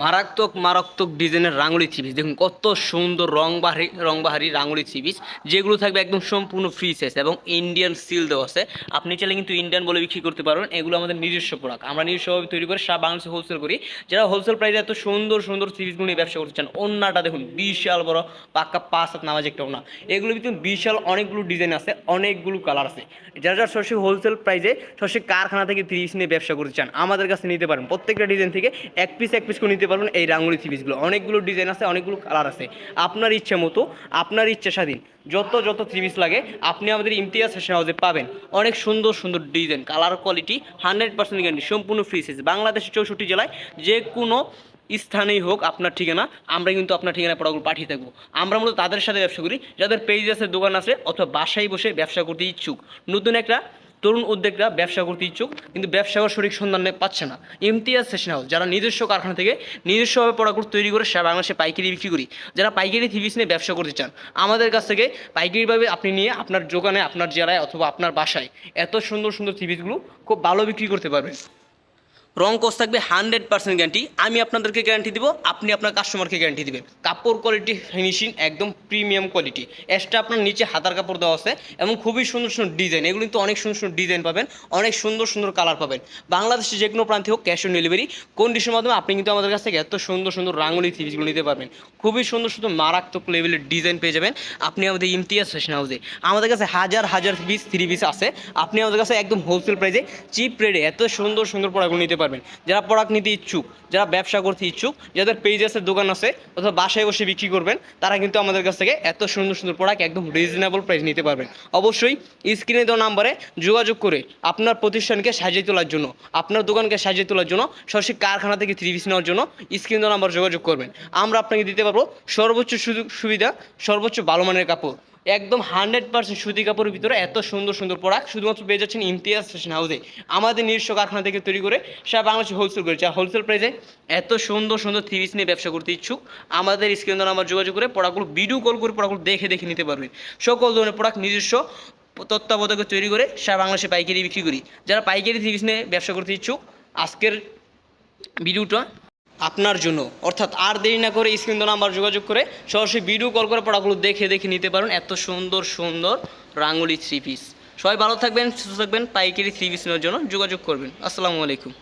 মারাত্মক মারাত্মক ডিজাইনের রাঙুলি থ্রি দেখুন কত সুন্দর রংবাহারি রংবাহারি রাঙুলি থ্রি যেগুলো থাকবে একদম সম্পূর্ণ ফ্রি সাইজ এবং ইন্ডিয়ান সিল দেওয়া আছে। আপনি চাইলে কিন্তু ইন্ডিয়ান বলে বিক্রি করতে পারবেন। এগুলো আমাদের নিজস্ব প্রোডাক্ট আমরা নিজস্বভাবে তৈরি করে সারা বাংলাদেশে হোলসেল করি। যারা হোলসেল প্রাইসে এত সুন্দর সুন্দর থ্রি নিয়ে ব্যবসা করতে চান, অন্যটা দেখুন, বিশাল বড় পাক্কা পাঁচ হাত নামাজ একটা ওনা এগুলো কিন্তু বিশাল অনেকগুলো ডিজাইন আছে, অনেকগুলো কালার আছে। যারা যারা সরাসরি হোলসেল প্রাইসে সরাসরি কারখানা থেকে পিস নিয়ে ব্যবসা করতে চান, আমাদের কাছে নিতে পারেন। প্রত্যেকটা ডিজাইন থেকে এক পিস এক পিস করে নিতে পারবেন এই রাঙ্গুলি থ্রি পিসগুলো অনেকগুলো ডিজাইন আছে, অনেকগুলো কালার আছে। আপনার ইচ্ছে মতো, আপনার ইচ্ছা স্বাধীন, যত যত থ্রি পিস লাগে, আপনি আমাদের ইমতিয়াজ ফ্যাশন হাউসে পাবেন। অনেক সুন্দর সুন্দর design colour quality hundred percent guarantee সম্পূর্ণ ফ্রি সাইজ বাংলাদেশের চৌষট্টি জেলায় যে কোনো স্থানেই হোক আপনার ঠিকানা, আমরা কিন্তু আপনার ঠিকানা প্রোডাক্টগুলো পাঠিয়ে থাকব। আমরা মূলত তাদের সাথে ব্যবসা করি, যাদের পেজ আছে দোকান আছে অথবা বাসায় বসে ব্যবসা করতে ইচ্ছুক। নতুন একটা তরুণ উদ্যোগরা ব্যবসা করতে ইচ্ছুক, কিন্তু ব্যবসা করার সঠিক সন্ধান পাচ্ছে না। ইমতিয়াজ সেশন হাউস যারা নিজস্ব কারখানা থেকে নিজস্বভাবে প্রোডাক্ট তৈরি করে সারা বাংলাদেশে পাইকারি বিক্রি করি, যারা পাইকারি থিবিস নিয়ে ব্যবসা করতে চান, আমাদের কাছ থেকে পাইকারিভাবে আপনি নিয়ে আপনার দোকানে, আপনার জেলায় অথবা আপনার বাসায় এত সুন্দর সুন্দর থিবিসগুলো খুব ভালো বিক্রি করতে পারবেন। রং কোর্স থাকবে হান্ড্রেড পার্সেন্ট গ্যারান্টি আমি আপনাদেরকে গ্যারান্টি দিব, আপনি আপনার কাস্টমারকে গ্যারান্টি দিবেন। কাপড় কোয়ালিটি ফিনিশিং একদম প্রিমিয়াম কোয়ালিটি এক্সট্রা আপনার নিচে হাতার কাপড় দেওয়া আছে এবং খুবই সুন্দর সুন্দর ডিজাইন এগুলো কিন্তু অনেক সুন্দর সুন্দর ডিজাইন পাবেন, অনেক সুন্দর সুন্দর কালার পাবেন। বাংলাদেশে যে কোনো প্রান্তে হোক ক্যাশ অন ডেলিভারি কন্ডিশনের মাধ্যমে আপনি কিন্তু আমাদের কাছ থেকে এত সুন্দর সুন্দর রাঙ্গুলি থিপসগুলো নিতে পারবেন। খুবই সুন্দর সুন্দর মারাত্মক লেভেলের ডিজাইন পেয়ে যাবেন। আপনি আমাদের ইমতিয়াজ ফ্যাশন হাউসে আমাদের কাছে হাজার হাজার পিস থ্রি পিস আছে। আপনি আমাদের কাছে একদম হোলসেল প্রাইসে চিপ রেটে এত সুন্দর সুন্দর প্রোডাক্টগুলো নিতে পারবেন। যারা প্রোডাক্ট নিতে ইচ্ছুক, যারা ব্যবসা করতে ইচ্ছুক, যাদের পেজ আছে দোকান আছে অথবা বাসায় বসে বিক্রি করবেন, তারা কিন্তু আমাদের কাছ থেকে এত সুন্দর সুন্দর প্রোডাক্ট একদম রিজনেবল প্রাইস নিতে পারবেন। অবশ্যই স্ক্রিনে দেওয়া নাম্বারে যোগাযোগ করে আপনার প্রতিষ্ঠানকে সাজিয়ে তোলার জন্য, আপনার দোকানকে সাজিয়ে তোলার জন্য, সরাসরি কারখানা থেকে থ্রি পিস নেওয়ার জন্য স্ক্রিন দেওয়া নাম্বার যোগাযোগ করবেন। আমরা আপনাকে দিতে পারব সর্বোচ্চ সুযোগ সুবিধা, সর্বোচ্চ ভালো মানের কাপড়। একদম হান্ড্রেড পার্সেন্ট সুতি কাপড়ের ভিতরে এত সুন্দর সুন্দর প্রোডাক্ট শুধুমাত্র পেয়ে যাচ্ছেন ইমতিয়াজ ফ্যাশন হাউসে আমাদের নিজস্ব কারখানা থেকে তৈরি করে সারা বাংলাদেশে হোলসেল করেছে। আর হোলসেল প্রাইসে এত সুন্দর সুন্দর থ্রি নিয়ে ব্যবসা করতে ইচ্ছুক। আমাদের স্ক্রিন দ্বারা আমার যোগাযোগ করে প্রোডাক্টগুলো ভিডিও কল করে প্রোডাক্টগুলো দেখে দেখে নিতে পারবেন। সকল ধরনের প্রোডাক্ট নিজস্ব তত্ত্বাবধায়কে তৈরি করে সারা বাংলাদেশে পাইকারি বিক্রি করি। যারা পাইকারি থ্রি নিয়ে ব্যবসা করতে ইচ্ছুক, আজকের ভিডিওটা আপনার জন্য। অর্থাৎ আর দেরি না করে স্ক্রিন তো নাম্বার যোগাযোগ করে সরাসরি ভিডিও কল করে পড়াগুলো দেখে দেখে নিতে পারেন। এত সুন্দর সুন্দর রাঙ্গুলি থ্রি পিস সবাই ভালো থাকবেন, সুস্থ থাকবেন, পাইকারি থ্রি পিস নেওয়ার জন্য যোগাযোগ করবেন। আসসালামু আলাইকুম।